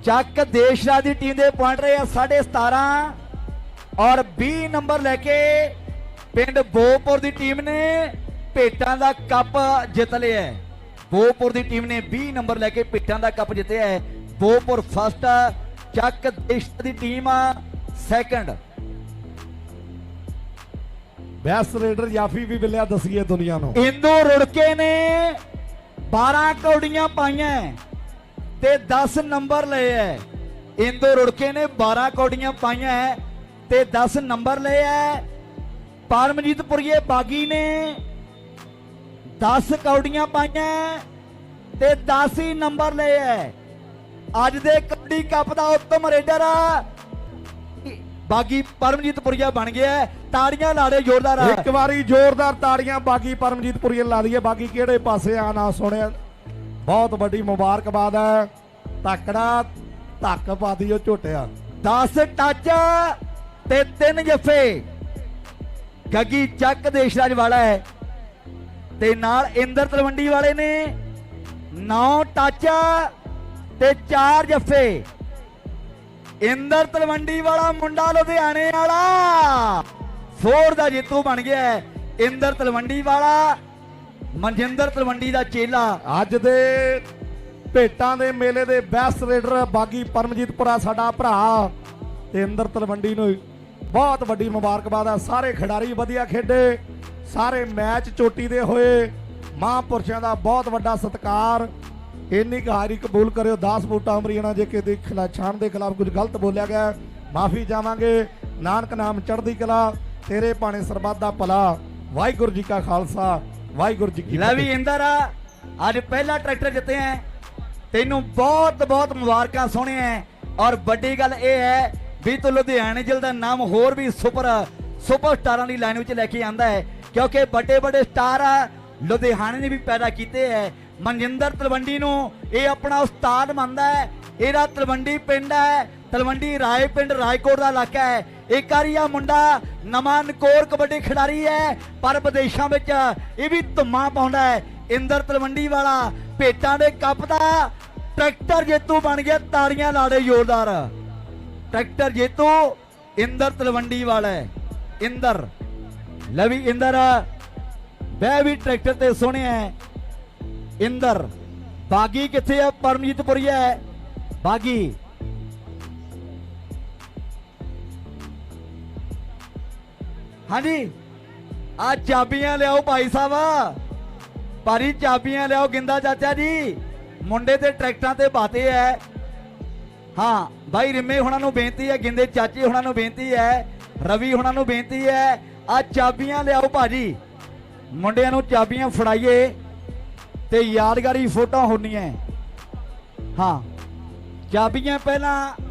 ਚੱਕ ਦੇਸ਼ਰਾ ਦੀ ਟੀਮ ਦੇ ਪੁਆਇੰਟ ਰਹੇ ਆ 17.5 ਔਰ 20 ਨੰਬਰ ਲੈ ਕੇ ਪਿੰਡ ਬੋਪੁਰ ਦੀ ਟੀਮ ਨੇ ਭੇਟਾਂ ਦਾ ਕੱਪ ਜਿੱਤ ਲਿਆ ਹੈ। ਬੋਪੁਰ ਦੀ ਟੀਮ ਨੇ 20 ਨੰਬਰ ਲੈ ਕੇ ਭੇਟਾਂ ਦਾ ਕੱਪ ਜਿੱਤਿਆ ਹੈ ਬੋਪੁਰ ਫਸਟ ਚੱਕ ਦੇਸ਼ਰਾ ਦੀ ਟੀਮ ਸੈਕੰਡ ਬੈਸਟ ਰੇਡਰ ਯਾਫੀ ਵੀ ਮਿਲਿਆ ਦਸੀਏ ਦੁਨੀਆ ਨੂੰ। ਇੰਦੂ ਰੁੜਕੇ ਨੇ 12 ਕੌਡੀਆਂ ਪਾਈਆਂ ਤੇ 10 ਨੰਬਰ ਲਏ ਐ ਇੰਦੂ ਰੁੜਕੇ ਨੇ 12 ਕੌਡੀਆਂ ਪਾਈਆਂ ਹੈ ਤੇ 10 ਨੰਬਰ ਲਏ ਐ ਪਰਮਜੀਤਪੁਰੀਏ ਬਾਗੀ ਨੇ 10 ਕੌਡੀਆਂ ਪਾਈਆਂ ਤੇ 10 ਹੀ ਨੰਬਰ ਲਏ ਐ ਅੱਜ ਦੇ ਕਬੱਡੀ ਕੱਪ ਦਾ ਉੱਤਮ ਰੇਡਰ ਆ ਬਾਗੀ ਪਰਮਜੀਤਪੁਰੀਆ ਬਣ ਗਿਆ। ਤਾੜੀਆਂ ਲਾ ਰਹੇ ਜ਼ੋਰਦਾਰ। ਇੱਕ ਵਾਰੀ ਜ਼ੋਰਦਾਰ ਤਾੜੀਆਂ ਬਾਗੀ ਪਰਮਜੀਤਪੁਰੀ ਲਾ ਦਈਏ। ਬਾਗੀ ਕਿਹੜੇ ਪਾਸੇ ਆ ਨਾ ਸੁਣਿਆ। ਬਹੁਤ ਵੱਡੀ ਮੁਬਾਰਕਬਾਦ ਹੈ। ਤੱਕੜਾ ਧੱਕ ਪਾ ਦਿਓ ਝੋਟਿਆ। 10 ਟੱਚ ਤੇ 3 ਜੱਫੇ। ਗੱਗੀ ਚੱਕ ਦੇਸ਼ਰਾਜ ਵਾਲਾ ਹੈ। ਤੇ ਨਾਲ ਇੰਦਰ ਤਲਵੰਡੀ ਵਾਲੇ ਨੇ। 9 ਟੱਚ ਤੇ 4 ਜੱਫੇ। ਇੰਦਰ ਤਲਵੰਡੀ ਵਾਲਾ ਮੁੰਡਾ ਲੁਧਿਆਣੇ ਵਾਲਾ। ਫੋਰ ਦਾ ਜੇਤੂ ਬਣ ਗਿਆ ਹੈ। ਇੰਦਰ ਤਲਵੰਡੀ ਵਾਲਾ, ਮਨਜਿੰਦਰ ਤਲਵੰਡੀ ਦਾ ਚੇਲਾ। ਅੱਜ ਦੇ ਭੇਟਾਂ ਦੇ ਮੇਲੇ ਦੇ ਬੈਸਟ ਰੇਡਰ ਬਾਗੀ ਪਰਮਜੀਤਪੁਰਾ ਸਾਡਾ ਭਰਾ। ਤੇ ਇੰਦਰ ਤਲਵੰਡੀ ਨੂੰ ਬਹੁਤ ਵੱਡੀ ਮੁਬਾਰਕਬਾਦ ਹੈ ਸਾਰੇ ਖਿਡਾਰੀ ਵਧੀਆ ਖੇਡੇ, ਸਾਰੇ ਮੈਚ ਚੋਟੀ ਦੇ ਹੋਏ। ਮਹਾਂਪੁਰਸ਼ਾਂ ਦਾ ਬਹੁਤ ਵੱਡਾ ਸਤਿਕਾਰ। ਇੰਨੀ ਕੁ ਹਾਰੀ ਕਬੂਲ ਕਰਿਓ 10 ਬੂਟਾ ਅਮਰੀਨਾ ਜੇ ਕਿ ਦੇ ਖਿਲਾਫ ਛਾਣ ਦੇ ਖਿਲਾਫ ਕੁਝ ਗਲਤ ਬੋਲਿਆ ਗਿਆ ਮਾਫੀ ਚਾਹਾਂਗੇ। ਨਾਨਕ ਨਾਮ ਚੜ੍ਹਦੀ ਕਲਾ ਤੇਰੇ ਪਾਣੇ ਸਰਬੱਤ ਦਾ ਭਲਾ। ਵਾਹਿਗੁਰੂ ਜੀ ਕਾ ਖਾਲਸਾ ਵਾਹਿਗੁਰੂ ਜੀ ਕੀ ਲੈ ਵੀ ਫਤਿਹ। ਇੰਦਰ ਅੱਜ ਪਹਿਲਾ ਟਰੈਕਟਰ ਜਿੱਤੇ ਹੈ ਤੈਨੂੰ ਬਹੁਤ ਬਹੁਤ ਮੁਬਾਰਕਾਂ ਸੋਹਣੇ ਹੈ ਔਰ ਵੱਡੀ ਗੱਲ ਇਹ ਹੈ ਵੀ ਤੂੰ ਲੁਧਿਆਣੇ ਜ਼ਿਲ੍ਹੇ ਦਾ ਨਾਮ ਹੋਰ ਵੀ ਸੁਪਰ ਸੁਪਰ ਸਟਾਰਾਂ ਦੀ ਲਾਈਨ ਵਿੱਚ ਲੈ ਕੇ ਆਂਦਾ ਹੈ ਕਿਉਂਕਿ ਵੱਡੇ ਵੱਡੇ ਸਟਾਰ ਲੁਧਿਆਣੇ ਨੇ ਵੀ ਪੈਦਾ ਕੀਤੇ ਹੈ ਮਨਜਿੰਦਰ ਤਲਵੰਡੀ ਨੂੰ। ਇਹ ਆਪਣਾ ਉਸਤਾਦ ਮੰਨਦਾ ਹੈ। ਇਹਦਾ ਤਲਵੰਡੀ ਪਿੰਡ ਹੈ। ਤਲਵੰਡੀ ਰਾਏ ਪਿੰਡ, ਰਾਏਕੋਟ ਦਾ ਇਲਾਕਾ ਹੈ। ਇੱਕ ਵਾਰੀ ਆ ਮੁੰਡਾ ਨਵਾਂ ਨਕੋਰ ਕਬੱਡੀ ਖਿਡਾਰੀ ਹੈ, ਪਰ ਵਿਦੇਸ਼ਾਂ ਵਿੱਚ ਇਹ ਵੀ ਧੁੰਮਾ ਪਾਉਂਦਾ ਹੈ। ਇੰਦਰ ਤਲਵੰਡੀ ਵਾਲਾ ਭੇਟਾਂ ਦੇ ਕੱਪ ਦਾ ਟਰੈਕਟਰ ਜੇਤੂ ਬਣ ਗਿਆ, ਤਾੜੀਆਂ ਲਾੜੇ ਜ਼ੋਰਦਾਰ। ਟਰੈਕਟਰ ਜੇਤੂ ਇੰਦਰ ਤਲਵੰਡੀ ਵਾਲਾ ਇੰਦਰ ਲਵੀ ਇੰਦਰ ਵੈ ਵੀ ਟਰੈਕਟਰ ਤੇ ਸੋਹਣਿਆ ਇੰਦਰ, ਬਾਗੀ ਕਿੱਥੇ ਆ? ਪਰਮਜੀਤਪੁਰੀਆ ਹੈ ਬਾਗੀ। ਹਾਂਜੀ। ਆ ਚਾਬੀਆਂ ਲਿਆਓ ਭਾਈ ਸਾਹਿਬ। ਭਾਰੀ ਚਾਬੀਆਂ ਲਿਆਓ ਗਿੰਦਾ ਚਾਚਾ ਜੀ। ਮੁੰਡੇ ਤੇ ਟਰੈਕਟਰਾਂ ਤੇ ਬਾਤੇ ਐ। ਹਾਂ ਭਾਈ ਰਿੰਮੇ ਹੁਣਾਂ ਨੂੰ ਬੇਨਤੀ ਹੈ ਗਿੰਦੇ ਚਾਚੇ ਹੁਣਾਂ ਨੂੰ ਬੇਨਤੀ ਹੈ ਰਵੀ ਹੁਣਾਂ ਨੂੰ ਬੇਨਤੀ ਹੈ ਆ ਚਾਬੀਆਂ ਲਿਆਓ ਭਾਜੀ। ਮੁੰਡਿਆਂ ਨੂੰ ਚਾਬੀਆਂ ਫੜਾਈਏ। ਤੇ ਯਾਦਗਾਰੀ ਫੋਟੋ ਹੁੰਦੀਆਂ ਹਾਂ ਚਾਬੀਆਂ ਪਹਿਲਾਂ